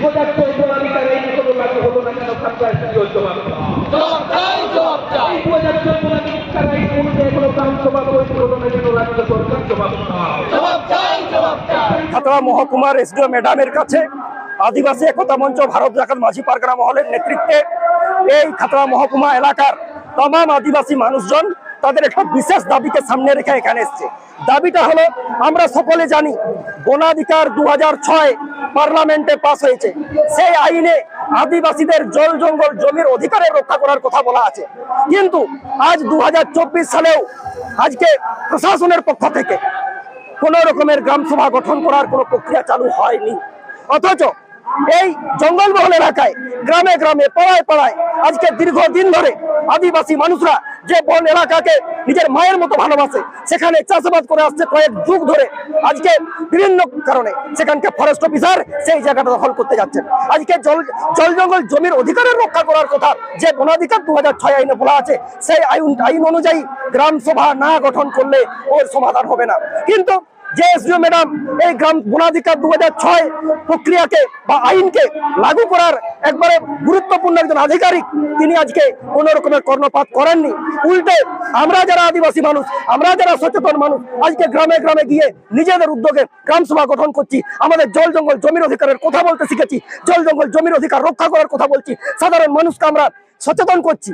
হাজার চোদ্দ তালিকার এই কোনো লাগু হলো না কেন? দু হাজার চোদ্দ এই তৈরি হলো না রাজ্য সরকার জবাব মহকুমার এসডিও ম্যাডামের কাছে আদিবাসী একতা মঞ্চ ভারত জাকাত মাঝি পারগনা মহলের নেতৃত্বে এই খাতড়া মহকুমা এলাকার তমাম আদিবাসী মানুষজন তাদের একটা বিশেষ দাবিকে সামনে রেখে এখানে এসছে। দাবিটা হলো, আমরা সকলে জানি, বনাধিকার দু পার্লামেন্টে পাস হয়েছে। সেই আইনে আদিবাসীদের জল জঙ্গল জমির অধিকারের রক্ষা করার কথা বলা আছে। কিন্তু আজ দু হাজার চব্বিশ সালেও, আজকে প্রশাসনের পক্ষ থেকে কোন রকমের গ্রাম সভা গঠন করার কোনো প্রক্রিয়া চালু হয়নি। অথচ এই জঙ্গলমহল এলাকায়, গ্রামে গ্রামে, পাড়ায় পাড়ায় আজকে দীর্ঘদিন ধরে আদিবাসী মানুষরা যে বন এলাকাকে নিজের মায়ের মতো ভালোবাসে, সেখানে চাষাবাদ করে আসছে কয়েক যুগ ধরে। আজকে বিভিন্ন কারণে সেখানকে ফরেস্ট অফিসার সেই জায়গাটা দখল করতে যাচ্ছেন। আজকে জল জল জঙ্গল জমির অধিকারের রক্ষা করার কথা যে বনাধিকার দু হাজার ছয় আইনে বলা আছে, সেই আইন আইন অনুযায়ী গ্রাম সভা না গঠন করলে ওর সমাধান হবে না। কিন্তু যে এসডিও ম্যাডাম এই গ্রাম বনাধিকার দু ছয় প্রক্রিয়াকে বা আইনকে লাগু করার একবারে গুরুত্বপূর্ণ একজন আধিকারিক তিনি আজকে কোন রকমের কর্ণপাত করেননি। উল্টে আমরা যারা আদিবাসী মানুষ, আমরা যারা সচেতন মানুষ, আজকে গ্রামে গ্রামে গিয়ে নিজেদের উদ্যোগে গ্রাম সভা গঠন করছি। আমাদের জল জঙ্গল জমির অধিকারের কথা বলতে শিখেছি। জল জঙ্গল জমির অধিকার রক্ষা করার কথা বলছি। সাধারণ মানুষকে আমরা সচেতন করছি।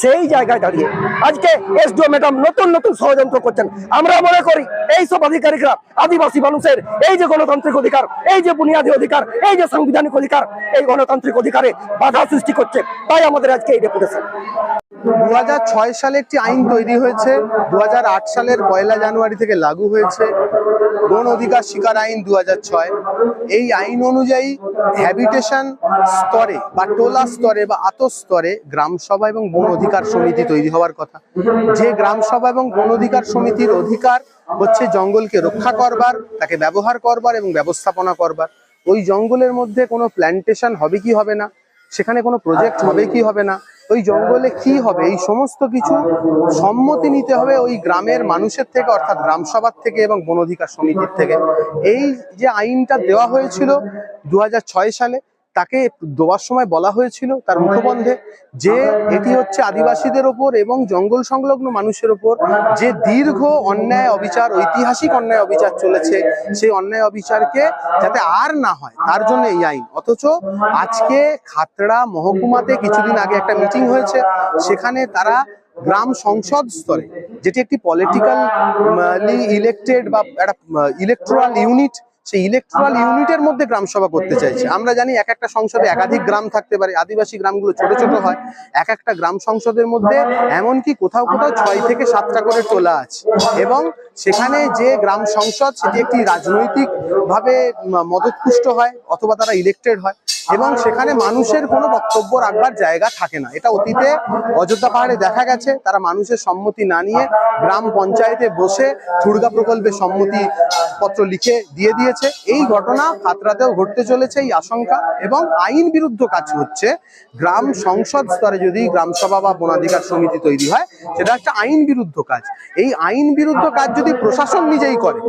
সেই জায়গায় দাঁড়িয়ে। আজকে এসডিও ম্যাডাম নতুন নতুন ষড়যন্ত্র করছেন। আমরা মনে করি এই সব আধিকারিকরা আদিবাসী মানুষের এই যে গণতান্ত্রিক অধিকার, এই যে বুনিয়াদী অধিকার, এই যে সাংবিধানিক অধিকার, এই গণতান্ত্রিক অধিকারে বাধা সৃষ্টি করছে। তাই আমাদের আজকে এই ডেপুটেশন দু হাজার ছয় সালে একটি আইন তৈরি হয়েছে দু হাজার আট সালের পয়লা জানুয়ারি থেকে লাগু হয়েছে। গণ অধিকার শিকার আইন দু হাজার ছয়। এই আইন অনুযায়ী হ্যাবিটেশন স্তরে বা টোলা স্তরে বা আতস্তরে গ্রাম সভা এবং বন অধিকার সমিতি তৈরি হওয়ার কথা। যে গ্রাম সভা এবং বন অধিকার সমিতির অধিকার হচ্ছে জঙ্গলকে রক্ষা করবার, তাকে ব্যবহার করবার এবং ব্যবস্থাপনা করবার। ওই জঙ্গলের মধ্যে কোনো প্ল্যান্টেশন হবে কি হবে না? সেখানে কোনো প্রজেক্ট হবে কি হবে না? ওই জঙ্গলে কি হবে? এই সমস্ত কিছু সম্মতি নিতে হবে ওই গ্রামের মানুষের থেকে, অর্থাৎ গ্রামসভার থেকে এবং বন অধিকার সমিতির থেকে। এই যে আইনটা দেওয়া হয়েছিল দু হাজার ছয় সালে তাকে দেওয়ার সময় বলা হয়েছিল তার মুখবন্ধে যে এটি হচ্ছে আদিবাসীদের ওপর এবং জঙ্গল সংলগ্ন মানুষের ওপর যে দীর্ঘ অন্যায় অবিচার, ঐতিহাসিক অন্যায় অবিচার চলেছে, সেই অন্যায় অবিচারকে যাতে আর না হয়, তার জন্য এই আইন। অথচ আজকে খাতড়া মহকুমাতে কিছুদিন আগে একটা মিটিং হয়েছে, সেখানে তারা গ্রাম সংসদ স্তরে, যেটি একটি পলিটিক্যালি ইলেক্টেড বা একটা ইলেকট্রাল ইউনিট সেই ইলেকট্রাল ইউনিটের মধ্যে গ্রাম সভা করতে চাইছে। আমরা জানি এক একটা সংসদে একাধিক গ্রাম থাকতে পারে আদিবাসী গ্রামগুলো ছোট ছোট হয়। এক একটা গ্রাম সংসদের মধ্যে এমনকি কোথাও কোথাও ছয় থেকে সাতটা করে টোলা আছে। এবং সেখানে যে গ্রাম সংসদ সেটি একটি রাজনৈতিক ভাবে মদতপুষ্ট হয় অথবা তারা ইলেক্টেড হয় এবং সেখানে মানুষের কোনো বক্তব্য রাখবার জায়গা থাকে না। এটা অতীতে অযোধ্যা পাহাড়ে দেখা গেছে, তারা মানুষের সম্মতি না নিয়ে গ্রাম পঞ্চায়েতে বসে ঠুড়গা প্রকল্পে সম্মতি পত্র লিখে দিয়ে দিয়েছে। এই ঘটনা খাতড়াতেও ঘটতে চলেছে এই আশঙ্কা এবং আইন বিরুদ্ধ কাজ হচ্ছে। গ্রাম সংসদ স্তরে যদি গ্রামসভা বা বনাধিকার সমিতি তৈরি হয়, সেটা একটা আইন বিরুদ্ধ কাজ। এই আইন বিরুদ্ধ কাজ যদি প্রশাসন নিজেই করে,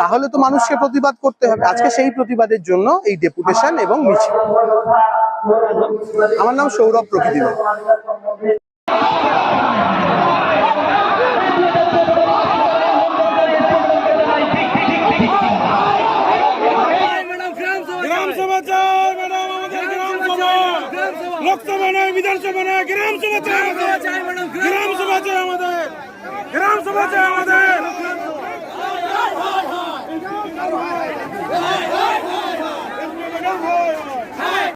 তাহলে তো মানুষকে প্রতিবাদ করতে হবে। আজকে সেই প্রতিবাদের জন্য এই ডেপুটেশন এবং মিছিল। আমার নাম সৌরভ প্রকৃতি গ্রাম সভা চাই আমাদের গ্রাম সভা চাই আমাদের। গ্রাম সভা চাই আমাদের। Bye.